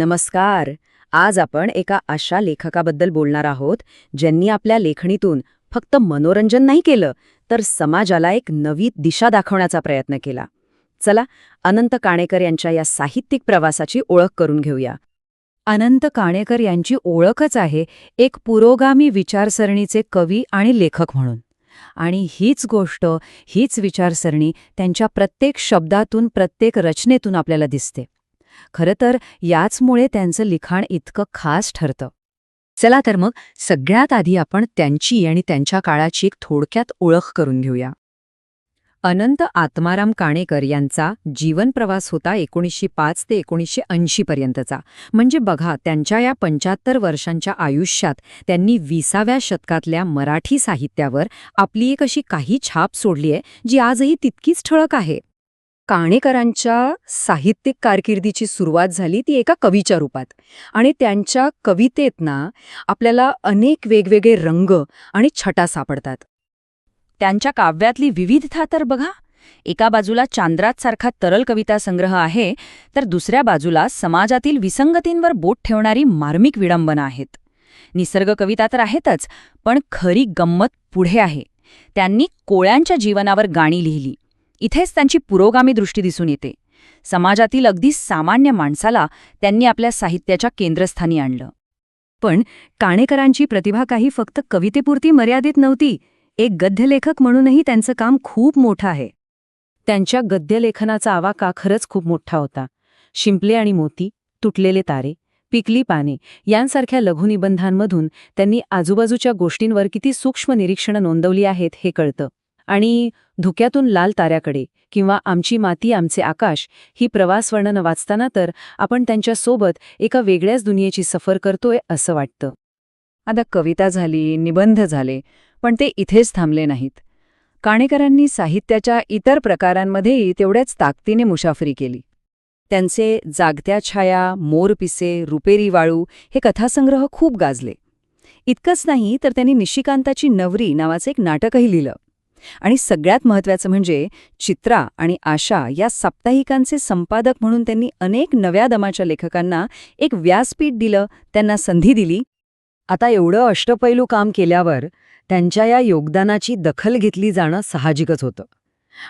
नमस्कार. आज आपण एका अशा लेखकाबद्दल बोलणार आहोत ज्यांनी आपल्या लेखणीतून फक्त मनोरंजन नाही केलं तर समाजाला एक नवी दिशा दाखवण्याचा प्रयत्न केला. चला अनंत काणेकर यांच्या या साहित्यिक प्रवासाची ओळख करून घेऊया. अनंत काणेकर यांची ओळखच आहे एक पुरोगामी विचारसरणीचे कवी आणि लेखक म्हणून. आणि हीच गोष्ट हीच विचारसरणी त्यांच्या प्रत्येक शब्दातून प्रत्येक रचनेतून आपल्याला दिसते. खरं तर याचमुळे त्यांचं लिखाण इतकं खास ठरतं. चला तर मग सगळ्यात आधी आपण त्यांची आणि त्यांच्या काळाची एक थोडक्यात ओळख करून घेऊया. अनंत आत्माराम काणेकर यांचा जीवनप्रवास होता एकोणीसशे पाच ते एकोणीसशे ऐंशी पर्यंतचा. म्हणजे बघा त्यांच्या या पंच्याहत्तर वर्षांच्या आयुष्यात त्यांनी विसाव्या शतकातल्या मराठी साहित्यावर आपली एक अशी काही छाप सोडली आहे जी आजही तितकीच ठळक आहे. काणेकरांच्या साहित्यिक कारकिर्दीची सुरुवात झाली ती एका कवीच्या रूपात. आणि त्यांच्या कवितेत ना आपल्याला अनेक वेगवेगळे रंग आणि छटा सापडतात. त्यांच्या काव्यातली विविधता तर बघा. एका बाजूला चांद्रात सारखा तरल कविता संग्रह आहे तर दुसऱ्या बाजूला समाजातील विसंगतींवर बोट ठेवणारी मार्मिक विडंबना आहेत. निसर्ग कविता तर आहेतच पण खरी गंमत पुढे आहे. त्यांनी कोळ्यांच्या जीवनावर गाणी लिहिली. इथेच त्यांची पुरोगामी दृष्टी दिसून येते. समाजातील अगदी सामान्य माणसाला त्यांनी आपल्या साहित्याच्या केंद्रस्थानी आणलं. पण काणेकरांची प्रतिभा काही फक्त कवितेपुरती मर्यादित नव्हती एक गद्यलेखक म्हणूनही त्यांचं काम खूप मोठं आहे. त्यांच्या गद्यलेखनाचा आवाका खरंच खूप मोठा होता. शिंपले आणि मोती तुटलेले तारे पिकली पाने यांसारख्या लघुनिबंधांमधून त्यांनी आजूबाजूच्या गोष्टींवर किती सूक्ष्म निरीक्षणं नोंदवली आहेत हे कळतं. आणि धुक्यातून लाल ताऱ्याकडे किंवा आमची माती आमचे आकाश ही प्रवास वर्णनं वाचताना तर आपण त्यांच्यासोबत एका वेगळ्याच दुनियेची सफर करतोय असं वाटतं. आता कविता झाली निबंध झाले पण ते इथेच थांबले नाहीत. काणेकरांनी साहित्याच्या इतर प्रकारांमध्येही तेवढ्याच ताकदीने मुसाफरी केली. त्यांचे जागत्या छाया मोरपिसे रुपेरी वाळू हे कथासंग्रह खूप गाजले. इतकंच नाही तर त्यांनी निशिकांताची नवरी नावाचं एक नाटकही लिहिलं. आणि सगळ्यात महत्त्वाचं म्हणजे चित्रा आणि आशा या साप्ताहिकांचे संपादक म्हणून त्यांनी अनेक नव्या दमाच्या लेखकांना एक व्यासपीठ दिलं त्यांना संधी दिली. आता एवढं अष्टपैलू काम केल्यावर त्यांच्या या योगदानाची दखल घेतली जाणं साहजिकच होतं.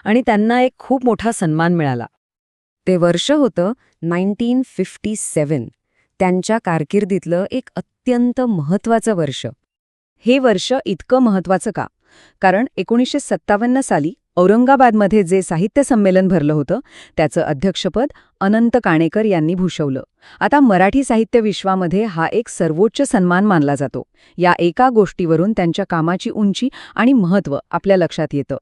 आणि त्यांना एक खूप मोठा सन्मान मिळाला. ते वर्ष होतं नाईन्टीन फिफ्टी सेवन. त्यांच्या कारकिर्दीतलं एक अत्यंत महत्त्वाचं वर्ष. हे वर्ष इतकं महत्त्वाचं का? कारण एकोणीसशे सत्तावन्न साली औरंगाबादमध्ये जे साहित्य संमेलन भरलं होतं त्याचं अध्यक्षपद अनंत काणेकर यांनी भूषवलं. आता मराठी साहित्य विश्वामध्ये हा एक सर्वोच्च सन्मान मानला जातो. या एका गोष्टीवरून त्यांच्या कामाची उंची आणि महत्त्व आपल्या लक्षात येतं.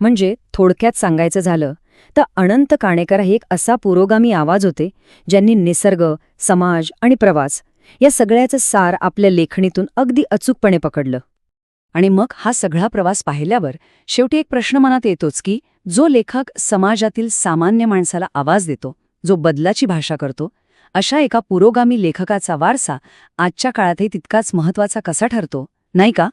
म्हणजे थोडक्यात सांगायचं झालं तर अनंत काणेकर हे एक असा पुरोगामी आवाज होते ज्यांनी निसर्ग समाज आणि प्रवास या सगळ्याचं सार आपल्या लेखणीतून अगदी अचूकपणे पकडलं. आणि मग हा सगळा प्रवास पाहिल्यावर शेवटी एक प्रश्न मनात येतोच की जो लेखक समाजातील सामान्य माणसाला आवाज देतो जो बदलाची भाषा करतो अशा एका पुरोगामी लेखकाचा वारसा आजच्या काळातही तितकाच महत्त्वाचा कसा ठरतो नाही का?